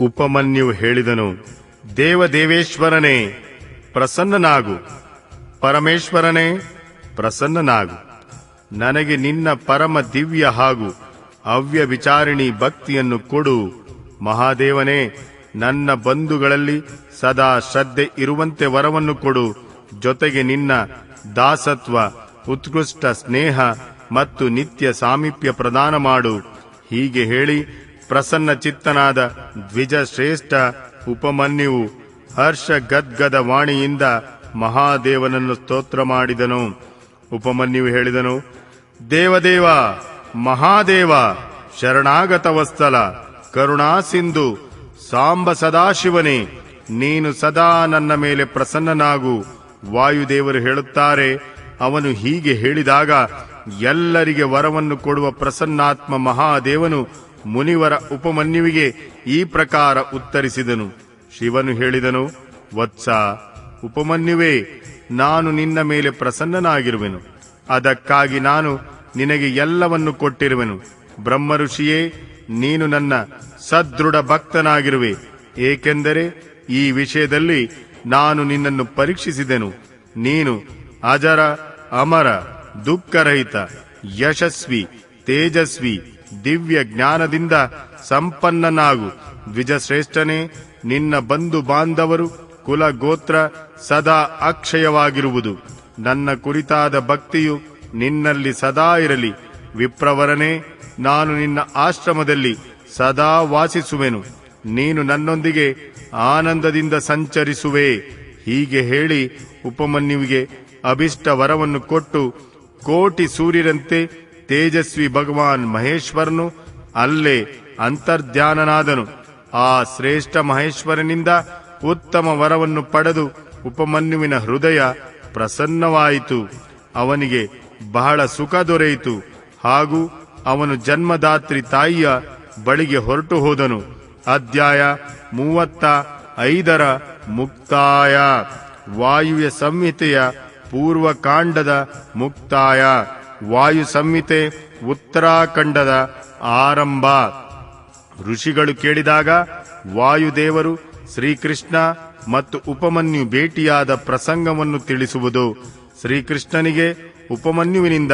ಉಪಮನ್ಯು ಹೇಳಿದನು, ದೇವದೇವೇಶ್ವರನೇ, ಪ್ರಸನ್ನನಾಗು. ಪರಮೇಶ್ವರನೇ, ಪ್ರಸನ್ನನಾಗು. ನನಗೆ ನಿನ್ನ ಪರಮ ದಿವ್ಯ ಹಾಗೂ ಅವ್ಯ ವಿಚಾರಿಣಿ ಭಕ್ತಿಯನ್ನು ಕೊಡು. ಮಹಾದೇವನೇ, ನನ್ನ ಬಂಧುಗಳಲ್ಲಿ ಸದಾ ಶ್ರದ್ಧೆ ಇರುವಂತೆ ವರವನ್ನು ಕೊಡು. ಜೊತೆಗೆ ನಿನ್ನ ದಾಸತ್ವ, ಉತ್ಕೃಷ್ಟ ಸ್ನೇಹ ಮತ್ತು ನಿತ್ಯ ಸಾಮೀಪ್ಯ ಪ್ರದಾನ ಮಾಡು. ಹೀಗೆ ಹೇಳಿ ಪ್ರಸನ್ನ ಚಿತ್ತನಾದ ದ್ವಿಜ ಶ್ರೇಷ್ಠ ಉಪಮನ್ಯುವು ಹರ್ಷ ಗದ್ಗದ ವಾಣಿಯಿಂದ ಮಹಾದೇವನನ್ನು ಸ್ತೋತ್ರ ಮಾಡಿದನು. ಉಪಮನ್ಯು ಹೇಳಿದನು, ದೇವದೇವ, ಮಹಾದೇವ ಶರಣಾಗತ ವಸ್ತಲ ಕರುಣಾ ಸಿಂಧು, ಸಾಂಬ ಸದಾಶಿವನೇ, ನೀನು ಸದಾ ನನ್ನ ಮೇಲೆ ಪ್ರಸನ್ನನಾಗು. ವಾಯುದೇವರು ಹೇಳುತ್ತಾರೆ, ಅವನು ಹೀಗೆ ಹೇಳಿದಾಗ ಎಲ್ಲರಿಗೆ ವರವನ್ನು ಕೊಡುವ ಪ್ರಸನ್ನಾತ್ಮ ಮಹಾದೇವನು ಮುನಿವರ ಉಪಮನ್ಯುವಿಗೆ ಈ ಪ್ರಕಾರ ಉತ್ತರಿಸಿದನು. ಶಿವನು ಹೇಳಿದನು, ವತ್ಸ, ಉಪಮನ್ಯುವೇ, ನಾನು ನಿನ್ನ ಮೇಲೆ ಪ್ರಸನ್ನನಾಗಿರುವೆನು. ಅದಕ್ಕಾಗಿ ನಾನು ನಿನಗೆ ಎಲ್ಲವನ್ನು ಕೊಟ್ಟಿರುವೆನು. ಬ್ರಹ್ಮ ಋಷಿಯೇ ನೀನು ನನ್ನ ಸದೃಢ ಭಕ್ತನಾಗಿರುವೆ. ಏಕೆಂದರೆ ಈ ವಿಷಯದಲ್ಲಿ ನಾನು ನಿನ್ನನ್ನು ಪರೀಕ್ಷಿಸಿದೆನು. ನೀನು ಅಜರ, ಅಮರ, ದುಃಖರಹಿತ, ಯಶಸ್ವಿ, ತೇಜಸ್ವಿ ದಿವ್ಯ ಜ್ಞಾನದಿಂದ ಸಂಪನ್ನನಾಗು. ದ್ವಿಜಶ್ರೇಷ್ಠನೇ, ನಿನ್ನ ಬಂಧು ಬಾಂಧವರು ಕುಲ ಗೋತ್ರ ಸದಾ ಅಕ್ಷಯವಾಗಿರುವುದು. ನನ್ನ ಕುರಿತಾದ ಭಕ್ತಿಯು ನಿನ್ನಲ್ಲಿ ಸದಾ ಇರಲಿ. ವಿಪ್ರವರನೇ, ನಾನು ನಿನ್ನ ಆಶ್ರಮದಲ್ಲಿ ಸದಾ ವಾಸಿಸುವೆನು. ನೀನು ನನ್ನೊಂದಿಗೆ ಆನಂದದಿಂದ ಸಂಚರಿಸುವೆ. ಹೀಗೆ ಹೇಳಿ ಉಪಮನ್ಯುವಿಗೆ ಅಭಿಷ್ಟ ವರವನ್ನು ಕೊಟ್ಟು ಕೋಟಿ ಸೂರ್ಯರಂತೆ ತೇಜಸ್ವಿ ಭಗವಾನ್ ಮಹೇಶ್ವರನು ಅಲ್ಲೇ ಅಂತರ್ಧ್ಯಾನನಾದನು. ಆ ಶ್ರೇಷ್ಠ ಮಹೇಶ್ವರನಿಂದ ಉತ್ತಮ ವರವನ್ನು ಪಡೆದು ಉಪಮನ್ಯುವಿನ ಹೃದಯ ಪ್ರಸನ್ನವಾಯಿತು. ಅವನಿಗೆ ಬಹಳ ಸುಖ ದೊರೆಯಿತು. ಹಾಗೂ ಅವನು ಜನ್ಮದಾತ್ರಿ ತಾಯಿಯ ಬಳಿಗೆ ಹೊರಟು ಹೋದನು. ಅಧ್ಯಾಯ ಮೂವತ್ತ ಐದರ ಮುಕ್ತಾಯ. ವಾಯುವ್ಯ ಸಂಹಿತೆಯ ಪೂರ್ವಕಾಂಡದ ಮುಕ್ತಾಯ. ವಾಯು ಸಂಹಿತೆ ಉತ್ತರಾಖಂಡದ ಆರಂಭ. ಋಷಿಗಳು ಕೇಳಿದಾಗ ವಾಯುದೇವರು ಶ್ರೀಕೃಷ್ಣ ಮತ್ತು ಉಪಮನ್ಯು ಭೇಟಿಯಾದ ಪ್ರಸಂಗವನ್ನು ತಿಳಿಸುವುದು ಶ್ರೀಕೃಷ್ಣನಿಗೆ ಉಪಮನ್ಯುವಿನಿಂದ,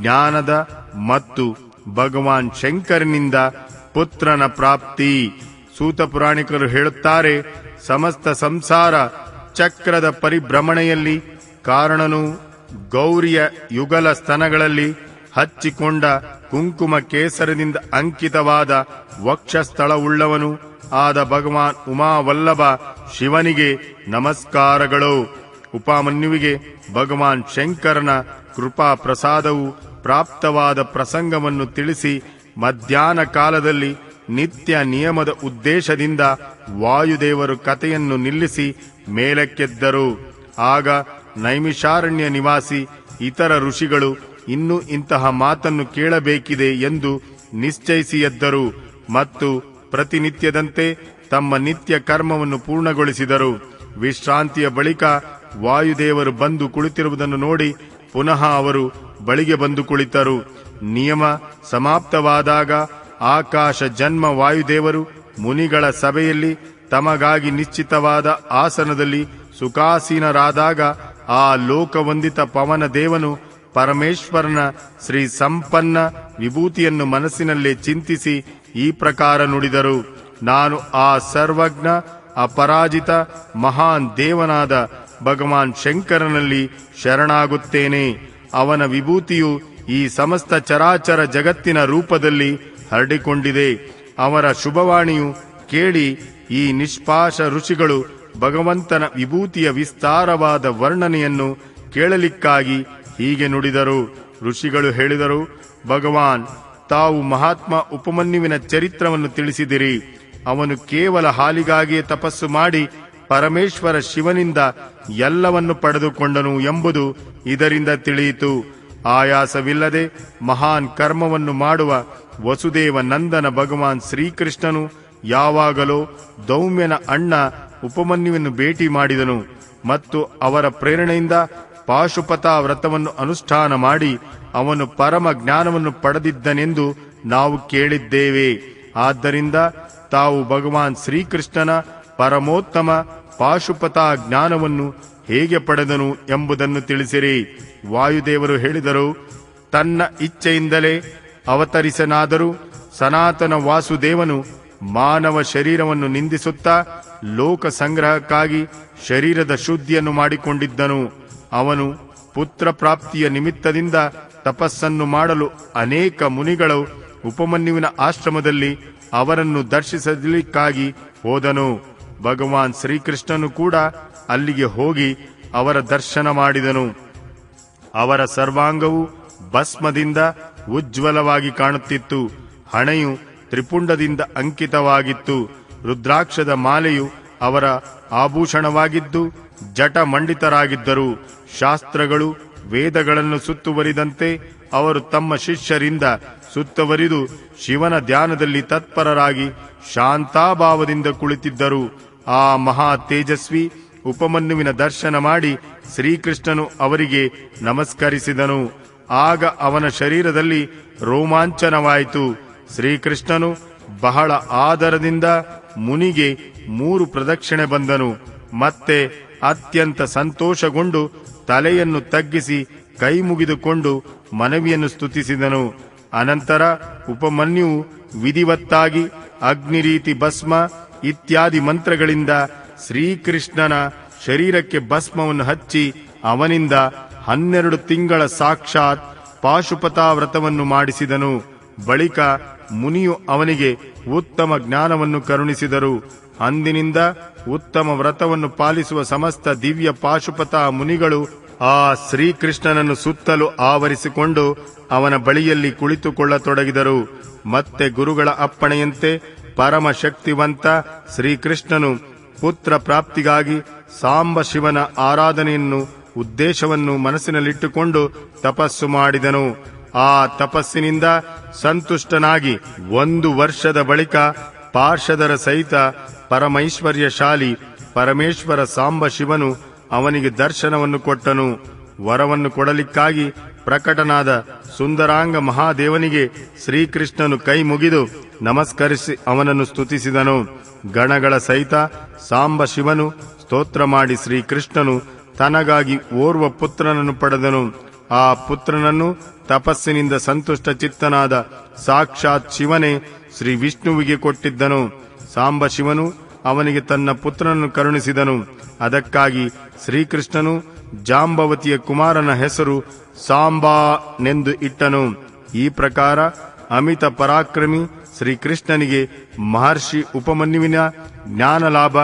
ಜ್ಞಾನದ ಮತ್ತು ಭಗವಾನ್ ಶಂಕರನಿಂದ ಪುತ್ರನ ಪ್ರಾಪ್ತಿ. ಸೂತ ಪುರಾಣಿಕರು ಹೇಳುತ್ತಾರೆ, ಸಮಸ್ತ ಸಂಸಾರ ಚಕ್ರದ ಪರಿಭ್ರಮಣೆಯಲ್ಲಿ ಕಾರಣನು ಗೌರಿಯ ಯುಗಲ ಸ್ತನಗಳಲ್ಲಿ ಹಚ್ಚಿಕೊಂಡ ಕುಂಕುಮ ಕೇಸರದಿಂದ ಅಂಕಿತವಾದ ವಕ್ಷಸ್ಥಳವುಳ್ಳವನು ಆದ ಭಗವಾನ್ ಉಮಾವಲ್ಲಭ ಶಿವನಿಗೆ ನಮಸ್ಕಾರಗಳು. ಉಪಾಮನ್ಯುವಿಗೆ ಭಗವಾನ್ ಶಂಕರನ ಕೃಪಾ ಪ್ರಸಾದವು ಪ್ರಾಪ್ತವಾದ ಪ್ರಸಂಗವನ್ನು ತಿಳಿಸಿ ಮಧ್ಯಾಹ್ನ ಕಾಲದಲ್ಲಿ ನಿತ್ಯ ನಿಯಮದ ಉದ್ದೇಶದಿಂದ ವಾಯುದೇವರು ಕಥೆಯನ್ನು ನಿಲ್ಲಿಸಿ ಮೇಲಕ್ಕೆದ್ದರು. ಆಗ ನೈಮಿಷಾರಣ್ಯ ನಿವಾಸಿ ಇತರ ಋಷಿಗಳು ಇನ್ನೂ ಇಂತಹ ಮಾತನ್ನು ಕೇಳಬೇಕಿದೆ ಎಂದು ನಿಶ್ಚಯಿಸಿ ಎದ್ದರು ಮತ್ತು ಪ್ರತಿನಿತ್ಯದಂತೆ ತಮ್ಮ ನಿತ್ಯ ಕರ್ಮವನ್ನು ಪೂರ್ಣಗೊಳಿಸಿದರು. ವಿಶ್ರಾಂತಿಯ ಬಳಿಕ ವಾಯುದೇವರು ಬಂದು ಕುಳಿತಿರುವುದನ್ನು ನೋಡಿ ಪುನಃ ಅವರು ಬಳಿಗೆ ಬಂದು ಕುಳಿತರು. ನಿಯಮ ಸಮಾಪ್ತವಾದಾಗ ಆಕಾಶ ಜನ್ಮ ವಾಯುದೇವರು ಮುನಿಗಳ ಸಭೆಯಲ್ಲಿ ತಮಗಾಗಿ ನಿಶ್ಚಿತವಾದ ಆಸನದಲ್ಲಿ ಸುಖಾಸೀನರಾದಾಗ ಆ ಲೋಕವಂದಿತ ಪವನ ದೇವನು ಪರಮೇಶ್ವರನ ಶ್ರೀ ಸಂಪನ್ನ ವಿಭೂತಿಯನ್ನು ಮನಸ್ಸಿನಲ್ಲೇ ಚಿಂತಿಸಿ ಈ ಪ್ರಕಾರ ನುಡಿದರು. ನಾನು ಆ ಸರ್ವಜ್ಞ, ಅಪರಾಜಿತ, ಮಹಾನ್ ದೇವನಾದ ಭಗವಾನ್ ಶಂಕರನಲ್ಲಿ ಶರಣಾಗುತ್ತೇನೆ. ಅವನ ವಿಭೂತಿಯು ಈ ಸಮಸ್ತ ಚರಾಚರ ಜಗತ್ತಿನ ರೂಪದಲ್ಲಿ ಹರಡಿಕೊಂಡಿದೆ. ಅವರ ಶುಭವಾಣಿಯು ಕೇಳಿ ಈ ನಿಷ್ಪಾಶ ಋಷಿಗಳು ಭಗವಂತನ ವಿಭೂತಿಯ ವಿಸ್ತಾರವಾದ ವರ್ಣನೆಯನ್ನು ಕೇಳಲಿಕ್ಕಾಗಿ ಹೀಗೆ ನುಡಿದರು. ಋಷಿಗಳು ಹೇಳಿದರು, ಭಗವಾನ್, ತಾವು ಮಹಾತ್ಮ ಉಪಮನ್ಯುವಿನ ಚರಿತ್ರವನ್ನು ತಿಳಿಸಿದಿರಿ. ಅವನು ಕೇವಲ ಹಾಲಿಗಾಗಿಯೇ ತಪಸ್ಸು ಮಾಡಿ ಪರಮೇಶ್ವರ ಶಿವನಿಂದ ಎಲ್ಲವನ್ನು ಪಡೆದುಕೊಂಡನು ಎಂಬುದು ಇದರಿಂದ ತಿಳಿಯಿತು. ಆಯಾಸವಿಲ್ಲದೆ ಮಹಾನ್ ಕರ್ಮವನ್ನು ಮಾಡುವ ವಸುದೇವ ನಂದನ ಭಗವಾನ್ ಶ್ರೀಕೃಷ್ಣನು ಯಾವಾಗಲೋ ದೌಮ್ಯನ ಅಣ್ಣ ಉಪಮನ್ಯುವನ್ನು ಭೇಟಿ ಮಾಡಿದನು ಮತ್ತು ಅವರ ಪ್ರೇರಣೆಯಿಂದ ಪಾಶುಪತ ವ್ರತವನ್ನು ಅನುಷ್ಠಾನ ಮಾಡಿ ಅವನು ಪರಮ ಜ್ಞಾನವನ್ನು ಪಡೆದಿದ್ದನೆಂದು ನಾವು ಕೇಳಿದ್ದೇವೆ. ಆದ್ದರಿಂದ ತಾವು ಭಗವಾನ್ ಶ್ರೀಕೃಷ್ಣನ ಪರಮೋತ್ತಮ ಪಾಶುಪತ ಜ್ಞಾನವನ್ನು ಹೇಗೆ ಪಡೆದನು ಎಂಬುದನ್ನು ತಿಳಿಸಿರಿ. ವಾಯುದೇವರು ಹೇಳಿದರು, ತನ್ನ ಇಚ್ಛೆಯಿಂದಲೇ ಅವತರಿಸನಾದರೂ ಸನಾತನ ವಾಸುದೇವನು ಮಾನವ ಶರೀರವನ್ನು ನಿಂದಿಸುತ್ತಾ ಲೋಕ ಸಂಗ್ರಹಕ್ಕಾಗಿ ಶರೀರದ ಶುದ್ಧಿಯನ್ನು ಮಾಡಿಕೊಂಡಿದ್ದನು. ಅವನು ಪುತ್ರ ಪ್ರಾಪ್ತಿಯ ನಿಮಿತ್ತದಿಂದ ತಪಸ್ಸನ್ನು ಮಾಡಲು ಅನೇಕ ಮುನಿಗಳು ಉಪಮನ್ಯುವಿನ ಆಶ್ರಮದಲ್ಲಿ ಅವರನ್ನು ದರ್ಶಿಸಲಿಕ್ಕಾಗಿ ಹೋದನು. ಭಗವಾನ್ ಶ್ರೀಕೃಷ್ಣನು ಕೂಡ ಅಲ್ಲಿಗೆ ಹೋಗಿ ಅವರ ದರ್ಶನ ಮಾಡಿದನು. ಅವರ ಸರ್ವಾಂಗವು ಭಸ್ಮದಿಂದ ಉಜ್ವಲವಾಗಿ ಕಾಣುತ್ತಿತ್ತು. ಹಣೆಯು ತ್ರಿಪುಂಡದಿಂದ ಅಂಕಿತವಾಗಿತ್ತು. ರುದ್ರಾಕ್ಷದ ಮಾಲೆಯು ಅವರ ಆಭೂಷಣವಾಗಿದ್ದು ಜಟ ಮಂಡಿತರಾಗಿದ್ದರು ಶಾಸ್ತ್ರಗಳು ವೇದಗಳನ್ನು ಸುತ್ತುವರಿದಂತೆ ಅವರು ತಮ್ಮ ಶಿಷ್ಯರಿಂದ ಸುತ್ತುವರಿದು ಶಿವನ ಧ್ಯಾನದಲ್ಲಿ ತತ್ಪರರಾಗಿ ಶಾಂತಾಭಾವದಿಂದ ಕುಳಿತಿದ್ದರು. ಆ ಮಹಾ ತೇಜಸ್ವಿ ಉಪಮನ್ಯುವಿನ ದರ್ಶನ ಮಾಡಿ ಶ್ರೀಕೃಷ್ಣನು ಅವರಿಗೆ ನಮಸ್ಕರಿಸಿದನು. ಆಗ ಅವನ ಶರೀರದಲ್ಲಿ ರೋಮಾಂಚನವಾಯಿತು. ಶ್ರೀಕೃಷ್ಣನು ಬಹಳ ಆದರದಿಂದ ಮುನಿಗೆ ಮೂರು ಪ್ರದಕ್ಷಿಣೆ ಬಂದನು. ಮತ್ತೆ ಅತ್ಯಂತ ಸಂತೋಷಗೊಂಡು ತಲೆಯನ್ನು ತಗ್ಗಿಸಿ ಕೈ ಮುಗಿದುಕೊಂಡು ಮನವಿಯನ್ನು ಸ್ತುತಿಸಿದನು. ಅನಂತರ ಉಪಮನ್ಯು ವಿಧಿವತ್ತಾಗಿ ಅಗ್ನಿರೀತಿ ಭಸ್ಮ ಇತ್ಯಾದಿ ಮಂತ್ರಗಳಿಂದ ಶ್ರೀಕೃಷ್ಣನ ಶರೀರಕ್ಕೆ ಭಸ್ಮವನ್ನು ಹಚ್ಚಿ ಅವನಿಂದ ಹನ್ನೆರಡು ತಿಂಗಳ ಸಾಕ್ಷಾತ್ ಪಾಶುಪತಾ ವ್ರತವನ್ನು ಮಾಡಿಸಿದನು. ಬಳಿಕ ಮುನಿಯು ಅವನಿಗೆ ಉತ್ತಮ ಜ್ಞಾನವನ್ನು ಕರುಣಿಸಿದರು. ಅಂದಿನಿಂದ ಉತ್ತಮ ವ್ರತವನ್ನು ಪಾಲಿಸುವ ಸಮಸ್ತ ದಿವ್ಯ ಪಾಶುಪತ ಮುನಿಗಳು ಆ ಶ್ರೀಕೃಷ್ಣನನ್ನು ಸುತ್ತಲೂ ಆವರಿಸಿಕೊಂಡು ಅವನ ಬಳಿಯಲ್ಲಿ ಕುಳಿತುಕೊಳ್ಳತೊಡಗಿದರು. ಮತ್ತೆ ಗುರುಗಳ ಅಪ್ಪಣೆಯಂತೆ ಪರಮ ಶಕ್ತಿವಂತ ಶ್ರೀಕೃಷ್ಣನು ಪುತ್ರ ಪ್ರಾಪ್ತಿಗಾಗಿ ಸಾಂಬ ಶಿವನ ಆರಾಧನೆಯನ್ನು ಉದ್ದೇಶವನ್ನು ಮನಸ್ಸಿನಲ್ಲಿಟ್ಟುಕೊಂಡು ತಪಸ್ಸು ಮಾಡಿದನು. ಆ ತಪಸ್ಸಿನಿಂದ ಸಂತುಷ್ಟನಾಗಿ ಒಂದು ವರ್ಷದ ಬಳಿಕ ಪಾರ್ಷದರ ಸಹಿತ ಪರಮೈಶ್ವರ್ಯಶಾಲಿ ಪರಮೇಶ್ವರ ಸಾಂಬ ಶಿವನು ಅವನಿಗೆ ದರ್ಶನವನ್ನು ಕೊಟ್ಟನು. ವರವನ್ನು ಕೊಡಲಿಕ್ಕಾಗಿ ಪ್ರಕಟನಾದ ಸುಂದರಾಂಗ ಮಹಾದೇವನಿಗೆ ಶ್ರೀಕೃಷ್ಣನು ಕೈ ಮುಗಿದು ನಮಸ್ಕರಿಸಿ ಅವನನ್ನು ಸ್ತುತಿಸಿದನು. ಗಣಗಳ ಸಹಿತ ಸಾಂಬ ಶಿವನು ಸ್ತೋತ್ರ ಮಾಡಿ ಶ್ರೀಕೃಷ್ಣನು ತನಗಾಗಿ ಓರ್ವ ಪುತ್ರನನ್ನು ಪಡೆದನು. ಆ ಪುತ್ರನನ್ನು ತಪಸ್ಸಿನಿಂದ ಸಂತುಷ್ಟ ಚಿತ್ತನಾದ ಸಾಕ್ಷಾತ್ ಶಿವನೇ ಶ್ರೀ ವಿಷ್ಣುವಿಗೆ ಕೊಟ್ಟಿದ್ದನು. ಸಾಂಬ ಶಿವನು ಅವನಿಗೆ ತನ್ನ ಪುತ್ರನನ್ನು ಕರುಣಿಸಿದನು. ಅದಕ್ಕಾಗಿ ಶ್ರೀಕೃಷ್ಣನು ಜಾಂಬವತಿಯ ಕುಮಾರನ ಹೆಸರು ಸಾಂಬಾನೆಂದು ಇಟ್ಟನು. ಈ ಪ್ರಕಾರ ಅಮಿತ ಪರಾಕ್ರಮಿ ಶ್ರೀಕೃಷ್ಣನಿಗೆ ಮಹರ್ಷಿ ಉಪಮನ್ಯುವಿನ ಜ್ಞಾನ ಲಾಭ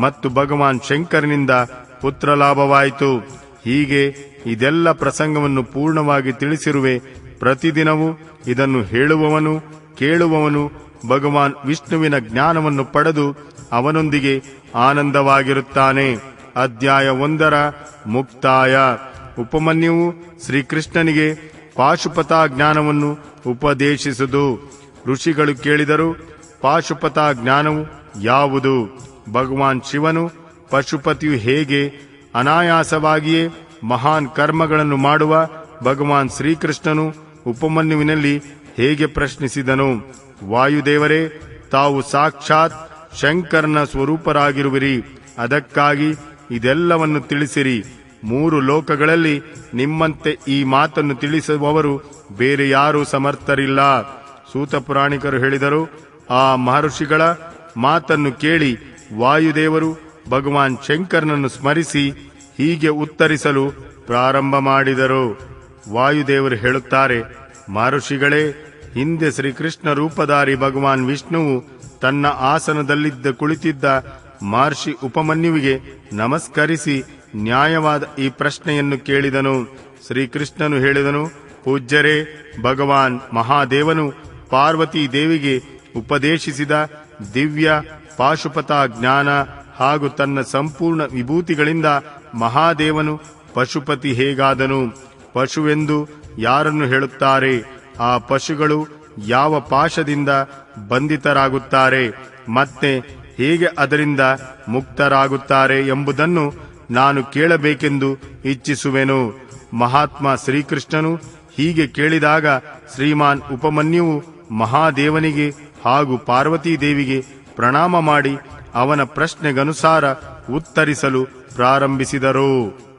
ಮತ್ತು ಭಗವಾನ್ ಶಂಕರನಿಂದ ಪುತ್ರ ಲಾಭವಾಯಿತು ಹೀಗೆ ಇದೆಲ್ಲ ಪ್ರಸಂಗವನ್ನು ಪೂರ್ಣವಾಗಿ ತಿಳಿಸಿರುವೆ. ಪ್ರತಿದಿನವೂ ಇದನ್ನು ಹೇಳುವವನು, ಕೇಳುವವನು, ಭಗವಾನ್ ವಿಷ್ಣುವಿನ ಜ್ಞಾನವನ್ನು ಪಡೆದು ಅವನೊಂದಿಗೆ ಆನಂದವಾಗಿರುತ್ತಾನೆ. ಅಧ್ಯಾಯ ಒಂದರ ಮುಕ್ತಾಯ. ಉಪಮನ್ಯುವು ಶ್ರೀಕೃಷ್ಣನಿಗೆ ಪಾಶುಪತ ಜ್ಞಾನವನ್ನು ಉಪದೇಶಿಸುವುದು ಋಷಿಗಳು ಕೇಳಿದರು, ಪಾಶುಪತ ಜ್ಞಾನವು ಯಾವುದು? ಭಗವಾನ್ ಶಿವನು ಪಶುಪತಿಯು ಹೇಗೆ ಅನಾಯಾಸವಾಗಿಯೇ ಮಹಾನ್ ಕರ್ಮಗಳನ್ನು ಮಾಡುವ ಭಗವಾನ್ ಶ್ರೀಕೃಷ್ಣನು ಉಪಮನ್ಯುವಿನಲ್ಲಿ ಹೇಗೆ ಪ್ರಶ್ನಿಸಿದನು? ವಾಯುದೇವರೇ, ತಾವು ಸಾಕ್ಷಾತ್ ಶಂಕರನ ಸ್ವರೂಪರಾಗಿರುವಿರಿ. ಅದಕ್ಕಾಗಿ ಇದೆಲ್ಲವನ್ನು ತಿಳಿಸಿರಿ. ಮೂರು ಲೋಕಗಳಲ್ಲಿ ನಿಮ್ಮಂತೆ ಈ ಮಾತನ್ನು ತಿಳಿಸುವವರು ಬೇರೆ ಯಾರೂ ಸಮರ್ಥರಿಲ್ಲ. ಸೂತ ಪುರಾಣಿಕರು ಹೇಳಿದರು, ಆ ಮಹರ್ಷಿಗಳ ಮಾತನ್ನು ಕೇಳಿ ವಾಯುದೇವರು ಭಗವಾನ್ ಶಂಕರನನ್ನು ಸ್ಮರಿಸಿ ಹೀಗೆ ಉತ್ತರಿಸಲು ಪ್ರಾರಂಭ ಮಾಡಿದರು. ವಾಯುದೇವರು ಹೇಳುತ್ತಾರೆ, ಮಹರ್ಷಿಗಳೇ, ಹಿಂದೆ ಶ್ರೀಕೃಷ್ಣ ರೂಪಧಾರಿ ಭಗವಾನ್ ವಿಷ್ಣುವು ತನ್ನ ಆಸನದಲ್ಲಿದ್ದ ಕುಳಿತಿದ್ದ ಮಹರ್ಷಿ ಉಪಮನ್ಯುವಿಗೆ ನಮಸ್ಕರಿಸಿ ನ್ಯಾಯವಾದ ಈ ಪ್ರಶ್ನೆಯನ್ನು ಕೇಳಿದನು. ಶ್ರೀಕೃಷ್ಣನು ಹೇಳಿದನು, ಪೂಜ್ಯರೇ, ಭಗವಾನ್ ಮಹಾದೇವನು ಪಾರ್ವತಿ ದೇವಿಗೆ ಉಪದೇಶಿಸಿದ ದಿವ್ಯ ಪಾಶುಪತ ಜ್ಞಾನ ಹಾಗೂ ತನ್ನ ಸಂಪೂರ್ಣ ವಿಭೂತಿಗಳಿಂದ ಮಹಾದೇವನು ಪಶುಪತಿ ಹೇಗಾದನು? ಪಶುವೆಂದು ಯಾರನ್ನು ಹೇಳುತ್ತಾರೆ? ಆ ಪಶುಗಳು ಯಾವ ಪಾಶದಿಂದ ಬಂಧಿತರಾಗುತ್ತಾರೆ? ಮತ್ತೆ ಹೇಗೆ ಅದರಿಂದ ಮುಕ್ತರಾಗುತ್ತಾರೆ ಎಂಬುದನ್ನು ನಾನು ಕೇಳಬೇಕೆಂದು ಇಚ್ಛಿಸುವೆನು. ಮಹಾತ್ಮ ಶ್ರೀಕೃಷ್ಣನು ಹೀಗೆ ಕೇಳಿದಾಗ ಶ್ರೀಮಾನ್ ಉಪಮನ್ಯುವು ಮಹಾದೇವನಿಗೆ ಹಾಗೂ ಪಾರ್ವತೀ ದೇವಿಗೆ ಪ್ರಣಾಮ ಮಾಡಿ ಅವನ ಪ್ರಶ್ನೆಗನುಸಾರ ಉತ್ತರಿಸಲು ಪ್ರಾರಂಭಿಸಿದರು.